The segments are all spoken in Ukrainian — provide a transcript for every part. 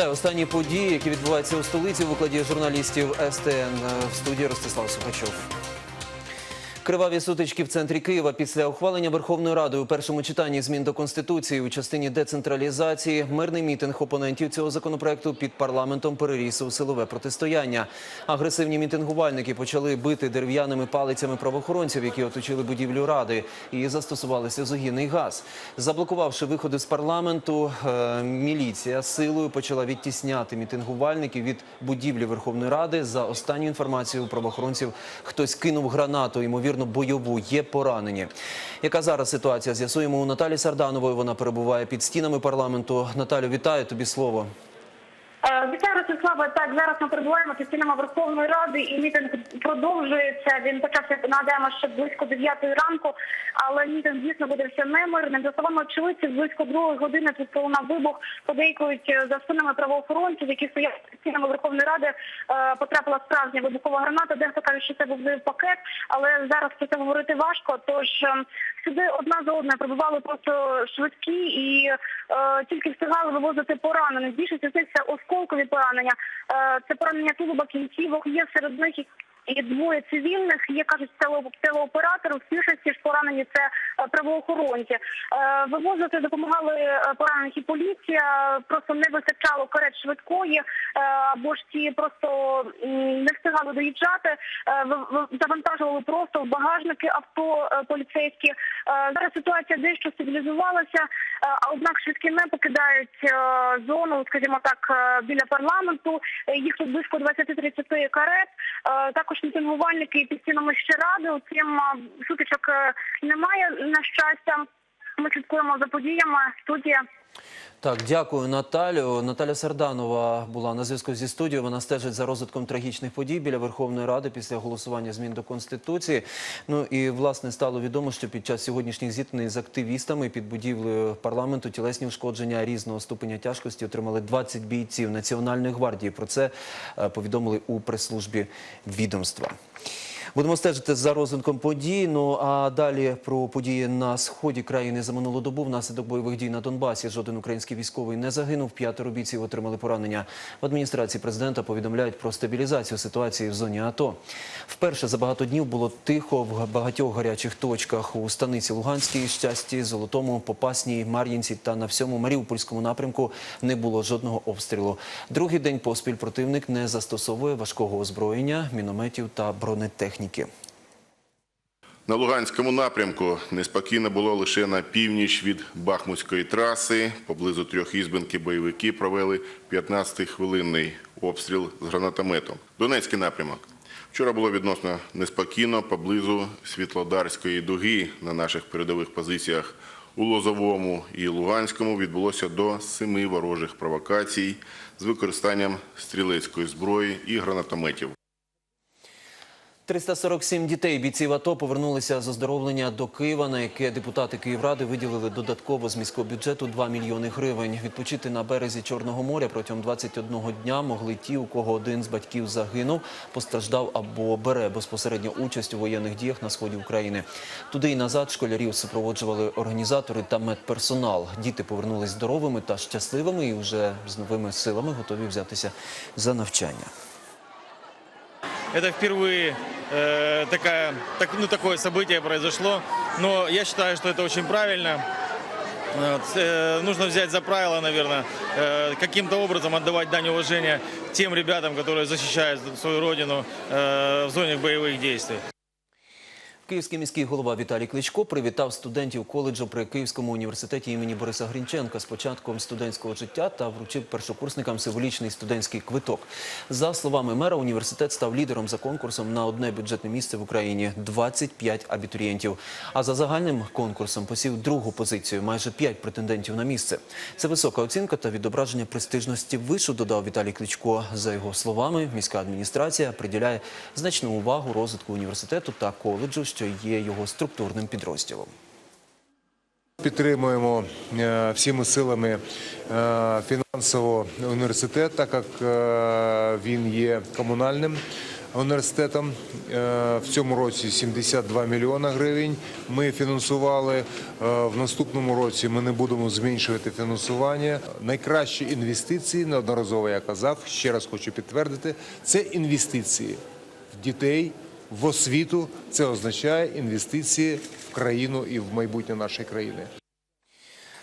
Вітаю останні події, які відбуваються у столиці в укладі журналістів СТН в студії Ростислав Сухачов. Криваві сутички в центрі Києва після ухвалення Верховною Радою у першому читанні змін до конституції у частині децентралізації. Мирний мітинг опонентів цього законопроекту під парламентом переріс у силове протистояння. Агресивні мітингувальники почали бити дерев'яними палицями правоохоронців, які оточили будівлю ради, і застосували сльозогінний газ. Заблокувавши виходи з парламенту, е, міліція силою почала відтісняти мітингувальників від будівлі Верховної Ради. За останню інформацією правоохоронців, хтось кинув гранату, ймовірно, бойову. Є поранені. Яка зараз ситуація? З'ясуємо у Наталі Сарданової. Вона перебуває під стінами парламенту. Наталю, вітаю тобі слово. Е, Так, зараз ми перебуваємо під стінами Верховної Ради, і мітинг продовжується. Він почався нагадаємо ще близько 9 ранку, але мітинг дійсно буде все немирним. За словами очевидців, близько другої години тут пролунав вибух. Подейкують е, за спинами правоохоронців, які стоять під стінами Верховної Ради. е, Потрапила справжня вибухова граната. Дехто каже, що це був пакет, але зараз про це говорити важко. Тож е, сюди одна за одною прибували просто швидкі і е, тільки встигали вивозити поранених. Більшість із них це осколкові поранення. Е, це поранення тулуба кінцівок. Є серед них і двоє цивільних. Є кажуть теле- телеоператори. В більшості ж поранені це е, правоохоронці. Е, Вивозити допомагали е, поранених і поліція. Просто не вистачало карет швидкої, або ж ті просто не встигали доїжджати. Завантажували просто в багажники авто поліцейські. Зараз ситуація дещо стабілізувалася, а однак швидкі не покидають зону, скажімо так, біля парламенту. Їх тут близько 20-30 карет. Також мітингувальники під стінами ще ради. Утім, сутичок е, немає на щастя. Ми слідкуємо за подіями. Студія. Так, дякую, Наталю. Наталя Сарданова була на зв'язку зі студією. Вона стежить за розвитком трагічних подій біля Верховної Ради після голосування змін до конституції. Ну і власне стало відомо, що під час сьогоднішніх зіткнень з активістами під будівлею парламенту тілесні ушкодження різного ступеня тяжкості отримали 20 бійців Національної гвардії. Про це е, повідомили у прес-службі відомства. Будемо стежити за розвитком подій. Ну а далі про події на сході країни за минулу добу. Внаслідок бойових дій на Донбасі жоден український військовий не загинув. П'ятеро бійців отримали поранення. В адміністрації президента повідомляють про стабілізацію ситуації в зоні АТО. Вперше за багато днів було тихо в багатьох гарячих точках у станиці Луганській, щасті, Золотому, Попасній, Мар'їнці та на всьому Маріупольському напрямку не було жодного обстрілу. Другий день поспіль противник не застосовує важкого озброєння, мінометів та бронетехніки. На Луганському напрямку неспокійно було лише на північ від Бахмутської траси. Поблизу трьох ізбинки бойовики провели 15-хвилинний обстріл з гранатометом. Донецький напрямок. Вчора було відносно неспокійно поблизу Світлодарської дуги на наших передових позиціях у Лозовому і Луганському відбулося до семи ворожих провокацій з використанням стрілецької зброї і гранатометів. 347 дітей бійців АТО повернулися з оздоровлення до Києва, на яке депутати Київради виділили додатково з міського бюджету 2 мільйони гривень. Відпочити на березі Чорного моря протягом 21 дня могли ті, у кого один з батьків загинув, постраждав або бере безпосередньо участь у воєнних діях на сході України. Туди і назад школярів супроводжували організатори та медперсонал. Діти повернулись здоровими та щасливими і вже з новими силами готові взятися за навчання. Это впервые э, такая, так, ну, такое событие произошло. Но я считаю, что это очень правильно. Вот, э, нужно взять за правило, наверное, э, каким-то образом отдавать дань уважения тем ребятам, которые защищают свою родину э, в зоне боевых действий. Київський міський голова Віталій Кличко привітав студентів коледжу при Київському університеті імені Бориса Грінченка з початком студентського життя та вручив першокурсникам символічний студентський квиток. За словами мера, університет став лідером за конкурсом на одне бюджетне місце в Україні 25 абітурієнтів. А за загальним конкурсом посів другу позицію майже 5 претендентів на місце. Це висока оцінка та відображення престижності вишу, додав Віталій Кличко. За його словами, міська адміністрація приділяє значну увагу розвитку університету та коледжу, що є його структурним підрозділом. Підтримуємо е, всіми силами е, фінансово університет, так як е, він є комунальним. університетом. В цьому році 72 мільйона гривень. Ми фінансували в наступному році. Ми не будемо зменшувати фінансування. Найкращі інвестиції неодноразово я казав. Ще раз хочу підтвердити, це інвестиції в дітей, в освіту. Це означає інвестиції в країну і в майбутнє нашої країни.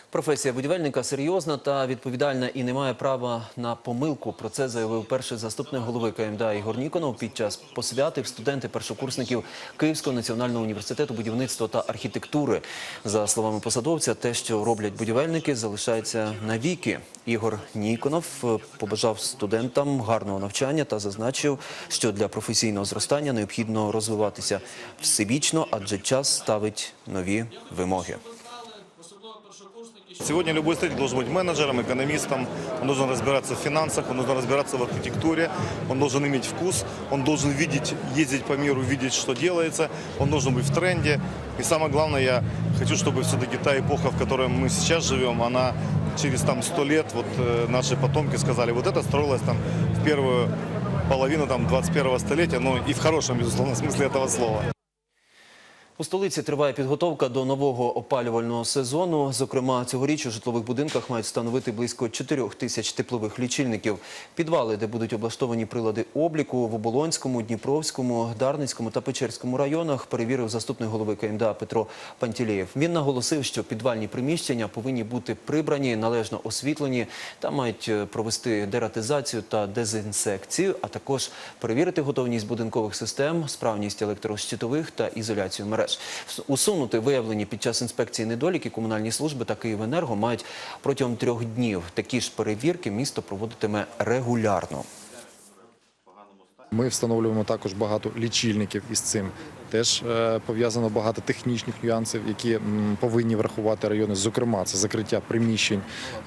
Професія будівельника серйозна та відповідальна і не має права на помилку. Про це заявив перший заступник голови КМДА Ігор Ніконов під час посвяти студенти першокурсників Київського національного університету будівництва та архітектури. За словами посадовця, те, що роблять будівельники, залишається навіки. Ігор Ніконов побажав студентам гарного навчання та зазначив, що для професійного зростання необхідно розвиватися всебічно, адже час ставить нові вимоги. Сегодня любой строитель должен быть менеджером, экономистом, он должен разбираться в финансах, он должен разбираться в архитектуре, он должен иметь вкус, он должен видеть, ездить по миру, видеть, что делается, он должен быть в тренде. И самое главное, я хочу, чтобы все-таки та эпоха, в которой мы сейчас живем, она через там сто лет, вот э, наши потомки сказали, вот это строилось там в первую половину там 21 столетия, ну и в хорошем, безусловно, смысле этого слова. У столиці триває підготовка до нового опалювального сезону. Зокрема, цьогоріч у житлових будинках мають встановити близько 4 тисяч теплових лічильників. Підвали, де будуть облаштовані прилади обліку в Оболонському, Дніпровському, Дарницькому та Печерському районах, перевірив заступник голови КМДА Петро Пантілеєв. Він наголосив, що підвальні приміщення повинні бути прибрані, належно освітлені та мають е, провести дератизацію та дезінсекцію, а також перевірити готовність будинкових систем, справність електрощитових та ізоляцію мереж. Усунути виявлені під час інспекції недоліки комунальні служби та Київенерго мають протягом трьох днів. Такі ж перевірки місто проводитиме регулярно. Ми встановлюємо також багато лічильників із цим. Теж е, пов'язано багато технічних нюансів, які повинні врахувати райони. Зокрема, це закриття приміщень,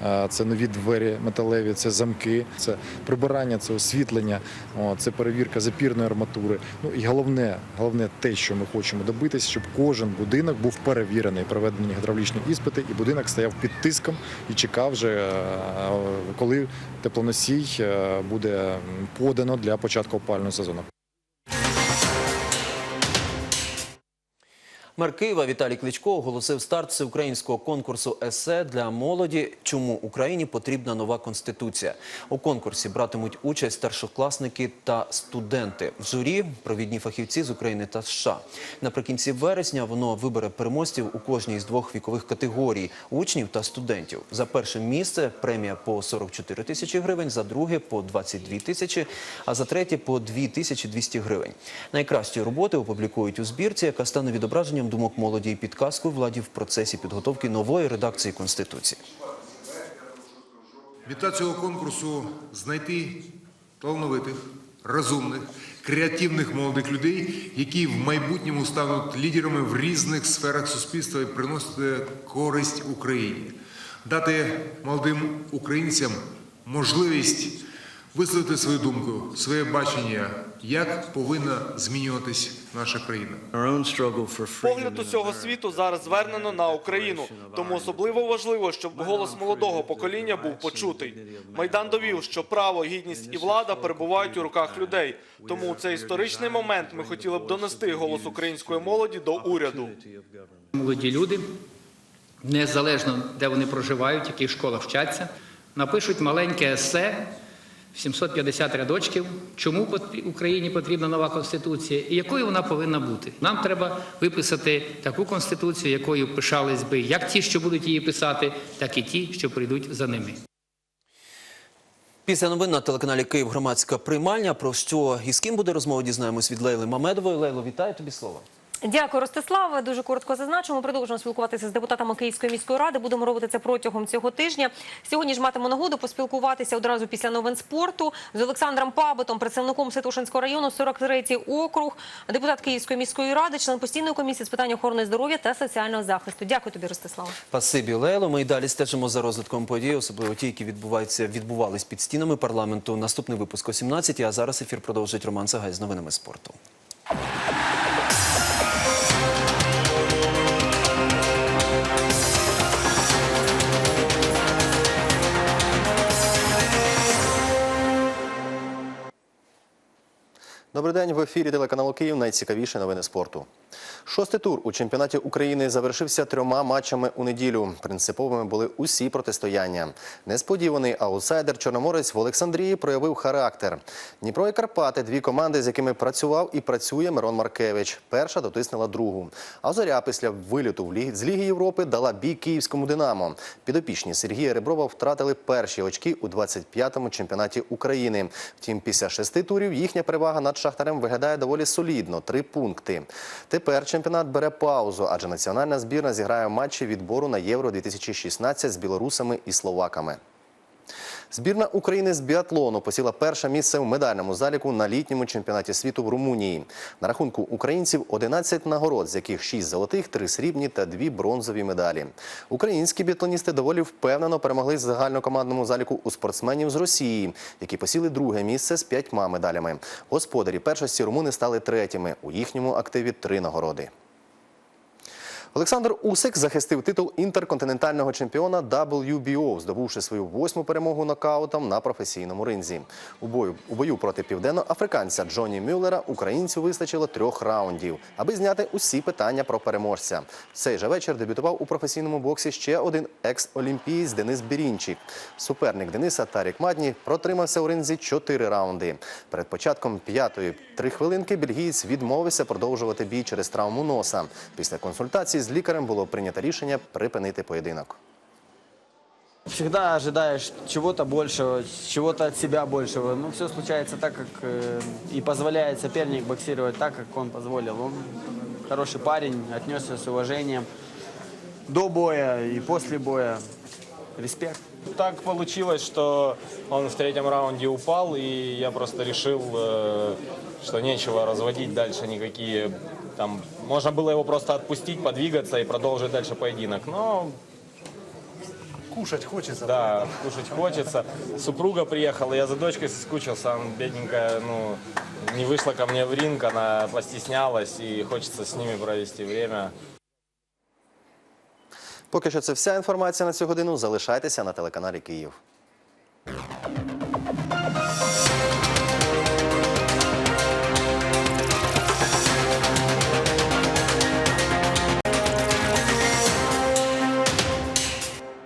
е, це нові двері металеві, це замки, це прибирання, це освітлення, це перевірка запірної арматури. Ну і головне, головне те, що ми хочемо добитися, щоб кожен будинок був перевірений, проведені гідравлічні іспити, і будинок стояв під тиском і чекав вже, е, коли теплоносій буде подано для початку опалювального сезону. Мер Києва Віталій Кличко оголосив старт всеукраїнського конкурсу есе для молоді. Чому Україні потрібна нова конституція? У конкурсі братимуть участь старшокласники та студенти. В журі провідні фахівці з України та США. Наприкінці вересня воно вибере переможців у кожній з двох вікових категорій учнів та студентів. За перше місце премія по 44 тисячі гривень, за друге по 22 тисячі, а за третє по 2 тисячі 200 гривень. Найкращі роботи опублікують у збірці, яка стане відображенням думок молоді і підказкою владі в процесі підготовки нової редакції Конституції. Мета цього конкурсу знайти талановитих, розумних, креативних молодих людей, які в майбутньому стануть лідерами в різних сферах суспільства і приносити користь Україні, дати молодим українцям можливість висловити свою думку, своє бачення, як повинна змінюватись наша країна. Погляд усього світу зараз звернено на Україну, тому особливо важливо, щоб голос молодого покоління був почутий. Майдан довів, що право, гідність і влада перебувають у руках людей. Тому у цей історичний момент ми хотіли б донести голос української молоді до уряду. молоді люди, незалежно де вони проживають, в яких школах вчаться, напишуть маленьке есе 750 рядочків, чому Україні потрібна нова конституція і якою вона повинна бути. Нам треба виписати таку конституцію, якою пишались би як ті, що будуть її писати, так і ті, що прийдуть за ними. Після новин на телеканалі Київ громадська приймальня. Про що і з ким буде розмова, дізнаємось від Лейли Мамедової. Лейло, вітаю тобі слово. Дякую, Ростиславе. Дуже коротко зазначу. Ми продовжуємо спілкуватися з депутатами Київської міської ради. Будемо робити це протягом цього тижня. Сьогодні ж матимемо нагоду поспілкуватися одразу після новин спорту з Олександром Пабитом, представником Святошинського району, 43-й округ, депутат Київської міської ради, член постійної комісії з питань охорони здоров'я та соціального захисту. Дякую тобі, Ростиславе. Спасибі, Лейло. Ми й далі стежимо за розвитком подій, особливо ті, які відбуваються, відбувались під стінами парламенту. Наступний випуск о 17 а зараз ефір продовжить Роман Сагай з новинами спорту. Добрий день в ефірі телеканалу Київ. Найцікавіші новини спорту. Шостий тур у чемпіонаті України завершився трьома матчами у неділю. Принциповими були усі протистояння. Несподіваний аутсайдер Чорноморець в Олександрії проявив характер. Дніпро і Карпати дві команди, з якими працював і працює Мирон Маркевич. Перша дотиснула другу. А зоря після виліту з Ліги Європи дала бій київському Динамо. Підопічні Сергія Реброва втратили перші очки у 25-му чемпіонаті України. Втім, після шести турів їхня перевага над Шахтарем виглядає доволі солідно три пункти. Тепер чемпіонат бере паузу, адже національна збірна зіграє матчі відбору на Євро 2016 з білорусами і словаками. Збірна України з біатлону посіла перше місце в медальному заліку на літньому чемпіонаті світу в Румунії. На рахунку українців 11 нагород, з яких 6 золотих, 3 срібні та 2 бронзові медалі. Українські біатлоністи доволі впевнено перемогли загальнокомандному заліку у спортсменів з Росії, які посіли друге місце з п'ятьма медалями. Господарі першості румуни стали третіми. У їхньому активі три нагороди. Олександр Усик захистив титул інтерконтинентального чемпіона WBO, здобувши свою восьму перемогу нокаутом на професійному ринзі. У бою, у бою проти південноафриканця Джоні Мюллера українцю вистачило трьох раундів, аби зняти усі питання про переможця. Цей же вечір дебютував у професійному боксі ще один екс-олімпієць Денис Бірінчик. Суперник Дениса Тарік Мадні протримався у ринзі чотири раунди. Перед початком п'ятої три хвилинки бельгієць відмовився продовжувати бій через травму носа. Після консультації з лікарем було прийнято рішення припинити поєдинок. Всегда ожидаешь чего-то большего, чего-то от себя большего. Ну, все случается так, как э, и позволяет соперник боксировать так, как он позволил. Он хороший парень, отнесся с уважением до боя и после боя. Респект. Так получилось, что он в третьем раунде упал, и я просто решил, э, что нечего разводить дальше никакие там. Можно было его просто отпустить, подвигаться и продолжить дальше поединок. Но Кушать хочется. да, кушать хочется. Супруга приехала, я за дочкой соскучился, она бедненькая, ну, не вышла ко мне в ринг, она постеснялась, и хочется с ними провести время. Поки що це вся інформація на цю годину. Залишайтеся на телеканалі Київ.